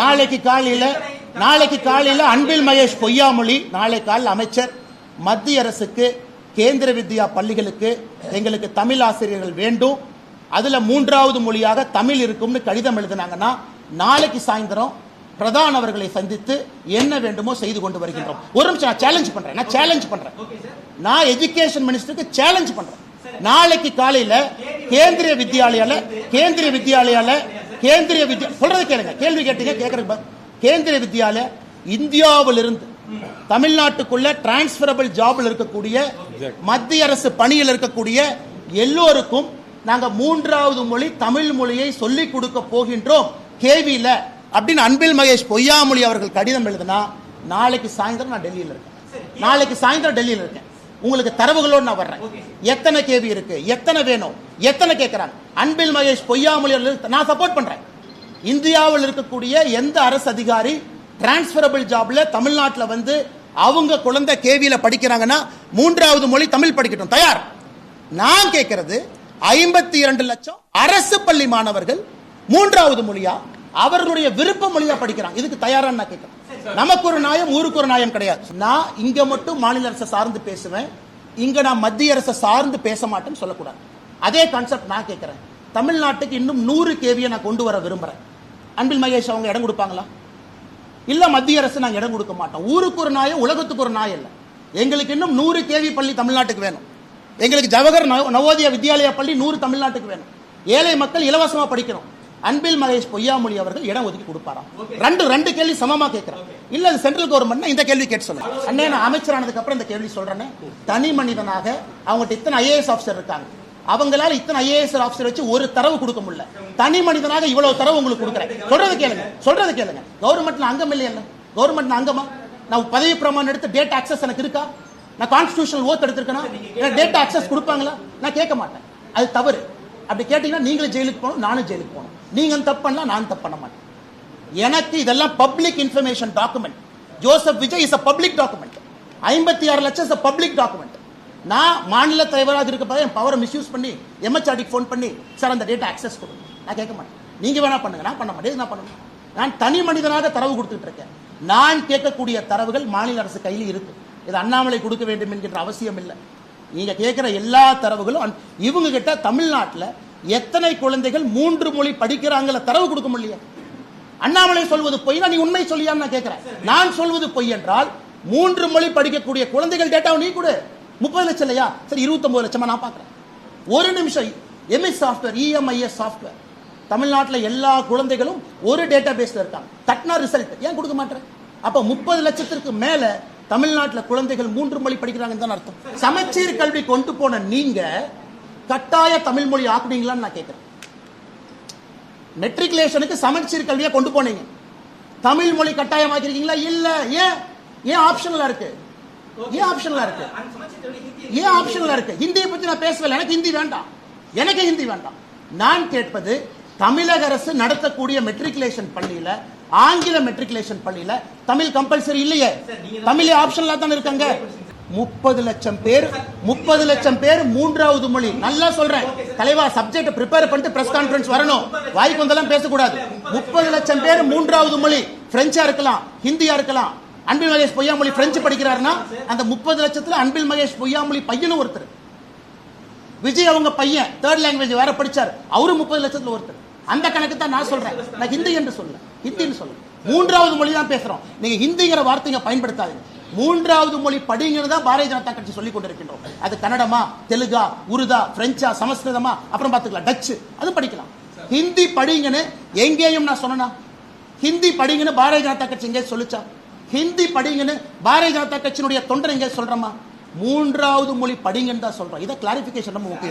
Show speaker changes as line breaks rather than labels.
நாளைக்கு காலையில் நாளைக்கு காலையில் அன்பில் மகேஷ் பொய்யாமொழி நாளை காலையில் அமைச்சர் மத்திய அரசுக்கு கேந்திர வித்யா பள்ளிகளுக்கு எங்களுக்கு தமிழ் ஆசிரியர்கள் வேண்டும். அதில் மூன்றாவது மொழியாக தமிழ் இருக்கும்னு கடிதம் எழுதினாங்கன்னா நாளைக்கு சாயந்தரம் பிரதான் அவர்களை சந்தித்து என்ன வேண்டுமோ செய்து கொண்டு வருகின்றோம். ஒரு நிமிஷம் நான் சேலஞ்ச் பண்றேன் நான் சேலஞ்ச் பண்றேன். நான் எஜுகேஷன் மினிஸ்டருக்கு சேலஞ்ச் பண்றேன். நாளைக்கு காலையில கேந்திரிய வித்யாலயால கேந்திரிய வித்யாலயால கேந்திரிய வித்யா சொல்றது கேளுங்க. கேள்வி கேட்டீங்க கேட்கறது கேந்திரிய வித்யாலய இந்தியாவிலிருந்து தமிழ்நாட்டுக்குள்ள டிரான்ஸ்பரபிள் ஜாப்ல இருக்கக்கூடிய மத்திய அரசு பணியில் இருக்கக்கூடிய எல்லோருக்கும் நாங்க மூன்றாவது மொழி தமிழ் மொழியை சொல்லிக் கொடுக்க போகின்றோம். கேவியில அப்படின்னு அன்பில் மகேஷ் பொய்யாமொழி அவர்கள் கடிதம் எழுதுனா நாளைக்கு சாயந்தரம் நான் டெல்லியில் இருக்கேன். நாளைக்கு சாயந்தரம் டெல்லியில் இருக்கேன். உங்களுக்கு தரவுகளோடு நான் வர்றேன். எத்தனை கேவி இருக்கு? எத்தனை வேணும்? எத்தனை கேட்கறாங்க? அன்பில் மகேஷ் பொய்யாமொழி அவர்கள் நான் சப்போர்ட் பண்றேன். இந்தியாவில் இருக்கக்கூடிய எந்த அரசு அதிகாரி டிரான்ஸ்பரபிள் ஜாப்ல தமிழ்நாட்டுல வந்து அவங்க குழந்தை கேவியில படிக்கிறாங்கன்னா மூன்றாவது மொழி தமிழ் படிக்கட்டும். தயார். நான் கேட்கிறது ஐம்பத்தி இரண்டு லட்சம் அரசு பள்ளி மாணவர்கள் மூன்றாவது மொழியா? அவர்களுடைய விருப்ப மொழியா படிக்கிறாங்க இதுக்கு தயாரா நான் கேட்கிறேன். நமக்கு ஒரு நியாயம் ஊருக்கு ஒரு நியாயம் கிடையாது. நான் இங்க மட்டும் மாநில அரசை சார்ந்து பேசுவேன். இங்க நான் மத்திய அரசை சார்ந்து பேச மாட்டேன்னு சொல்லக்கூடாது. அதே கான்செப்ட் நான் கேட்கிறேன். தமிழ்நாட்டுக்கு இன்னும் நூறு கேவியை நான் கொண்டு வர விரும்புறேன். அன்பில் மகேஷ் அவங்க இடம் கொடுப்பாங்களா? இல்ல மத்திய அரசு நாங்க இடம் கொடுக்க மாட்டோம். ஊருக்கு ஒரு நாயம் உலகத்துக்கு ஒரு நாயம் இல்ல. எங்களுக்கு இன்னும் நூறு கேவி பள்ளி தமிழ்நாட்டுக்கு வேணும். எங்களுக்கு ஜவஹர் நவ- நவோதயா வித்யாலயா பள்ளி நூறு தமிழ்நாட்டுக்கு வேணும். ஏழை மக்கள் இலவசமா படிக்கணும். அன்பில் மகேஷ் பொய்யாமொழி அவர்கள் இடம் ஒதுக்கி கொடுப்பாராம். ரெண்டு ரெண்டு கேள்வி சமமா கேட்கிறேன். இல்ல அது சென்ட்ரல் கவர்மெண்ட் இந்த கேள்வி கேட்டு சொல்லுங்க. அண்ணே நான் அமைச்சரானதுக்கு அப்புறம் இந்த கேள்வி சொல்றேன்னு தனி மனிதனாக அவங்ககிட்ட இத்தனை ஐஏஎஸ் ஆஃபீஸர் இருக்காங்க. அவங்களால இத்தனை ஐஏஎஸ் ஆஃபீஸர் வச்சு ஒரு தரவு கொடுக்க முடியல. தனி மனிதனாக இவ்வளவு தரவு உங்களுக்கு கொடுக்குறேன். சொல்றது கேளுங்க சொல்றது கேளுங்க. கவர்மெண்ட்ல அங்கம் இல்லையல்ல கவர்மெண்ட்ல அங்கமா? நான் பதவி பிரமாணம் எடுத்து டேட்டா அக்சஸ் எனக்கு இருக்கா? நான் கான்ஸ்டியூஷனல் ஓத் எடுத்திருக்கேன்னா டேட் டேட்டா அக்சஸ் கொடுப்பாங்களா? நான் கேட்க மாட்டேன். அது தவறு. அப்படி கேட்டீங்கன்னா நீங்களும் ஜெயிலுக்கு போகணும் நானும் ஜெயிலுக்கு போகணும். நீங்க தப்பு பண்ணலாம் நான் தப்பு பண்ண மாட்டேன். எனக்கு இதெல்லாம் public information document Joseph Vijay is a public document ஐம்பத்தி ஆறு லட்சம் இஸ் அ பப்ளிக் டாக்குமெண்ட் நான் மாநில தலைவராக இருக்கப்ப என் பவரை மிஸ்யூஸ் பண்ணி எம்எச்ஆர்டிக்கு ஃபோன் பண்ணி சார் அந்த டேட்டா அக்சஸ் கொடுங்க நான் கேட்க மாட்டேன். நீங்க வேணா பண்ணுங்க. நான் பண்ண மாட்டேன். நான் பண்ணணும் நான் தனி மனிதனாக தரவு கொடுத்துட்டு இருக்கேன். நான் கேட்கக்கூடிய தரவுகள் மாநில அரசு கையில் இருக்கு. இது அண்ணாமலை கொடுக்க வேண்டும் என்கின்ற அவசியம் இல்லை. நீங்க கேட்கிற எல்லா தரவுகளும் இவங்க கிட்ட தமிழ்நாட்டுல எத்தனை குழந்தைகள் மூன்று மொழி படிக்கிறாங்கள தரவு கொடுக்க முடியல அண்ணாமலை சொல்வது பொய் நீ உண்மை சொல்லியான்னு நான் கேட்கிறேன் நான் சொல்வது பொய் என்றால் மூன்று மொழி படிக்கக்கூடிய குழந்தைகள் டேட்டாவை நீ கொடு. முப்பது லட்சம் இல்லையா? சரி இருபத்தொன்பது லட்சமா நான் பாக்குறேன். ஒரு நிமிஷம் எம்எஸ் சாஃப்ட்வேர் இஎம்ஐஎஸ் சாஃப்ட்வேர் தமிழ்நாட்டில் எல்லா குழந்தைகளும் ஒரு டேட்டா பேஸ்ல இருக்காங்க. தட்னா ரிசல்ட் ஏன் கொடுக்க மாட்டேன் அப்ப முப்பது லட்சத்திற்கு மேல தமிழ்நாட்டில் குழந்தைகள் மூன்று மொழி படிக்கிறாங்கன்னு தான் அர்த்தம். சமச்சீர் கல்வி கொண்டு போன நீங்க கட்டாய தமிழ் மொழி ஆக்குனீங்களான்னு நான் கேட்கிறேன் மெட்ரிகுலேஷனுக்கு சமச்சீர் கல்வியை கொண்டு போனீங்க. தமிழ் மொழி கட்டாயமாக்கிருக்கீங்களா? இல்ல. ஏன்? ஏன் ஆப்ஷனலா இருக்கு? ஏன் ஆப்ஷனலா இருக்கு? ஏன் ஆப்ஷனலா இருக்கு? ஹிந்தியை பத்தி நான் பேசவில்லை. எனக்கு ஹிந்தி வேண்டாம். எனக்கு ஹிந்தி வேண்டாம். நான் கேட்பது தமிழக அரசு நடத்தக்கூடிய மெட்ரிகுலேஷன் பள்ளியில ஆங்கில மெட்ரிகுலேஷன் பள்ளியில தமிழ் கம்பல்சரி இல்லையே. தமிழ் ஆப்ஷன்ல தானே இருக்காங்க. முப்பது லட்சம் பேர் முப்பது லட்சம் பேர் மூன்றாவது மொழி. நல்லா சொல்றேன். தலைவா சப்ஜெக்ட் ப்ரிப்பேர் பண்ணிட்டு பிரஸ் கான்ஃபரன்ஸ் வரணும். வாய்க்கு வந்தெல்லாம் பேசக்கூடாது. முப்பது லட்சம் பேர் மூன்றாவது மொழி. பிரெஞ்சா இருக்கலாம் ஹிந்தியா இருக்கலாம். அன்பில் மகேஷ் பொய்யாமொழி பிரெஞ்சு படிக்கிறாருன்னா அந்த முப்பது லட்சத்துல அன்பில் மகேஷ் பொய்யாமொழி பையனும் ஒருத்தர். விஜய் அவங்க பையன் தேர்ட் லாங்குவேஜ் வேற படிச்சார். அவரும் முப்பது லட்சத்துல ஒருத்தர். அந்த கணக்கு தான் நான் சொல்றேன். நான் ஹிந்தி என்று சொல்ல ஹிந்தின்னு சொல்ல மூன்றாவது மொழி தான் பேசுறோம். நீங்க ஹிந்திங்கிற வார்த்தைங்க பயன்படுத்தாதீங்க. மூன்றாவது மொழி படிங்கிறது தான் பாரதிய ஜனதா கட்சி சொல்லிக் கொண்டிருக்கின்றோம். அது கன்னடமா தெலுங்கா உருதா பிரெஞ்சா சமஸ்கிருதமா அப்புறம் பார்த்துக்கலாம். டச்சு. அது படிக்கலாம். ஹிந்தி படிங்கன்னு எங்கேயும் நான் சொன்னா ஹிந்தி படிங்கன்னு பாரதிய ஜனதா கட்சி எங்கே சொல்லிச்சா? ஹிந்தி படிங்கன்னு பாரதிய ஜனதா கட்சியினுடைய தொண்டர் எங்கே சொல்றமா? மூன்றாவது மொழி படிங்கன்னு தான் சொல்றோம். இதை கிளாரிபிகேஷன் ரொம்ப முக்கியம்.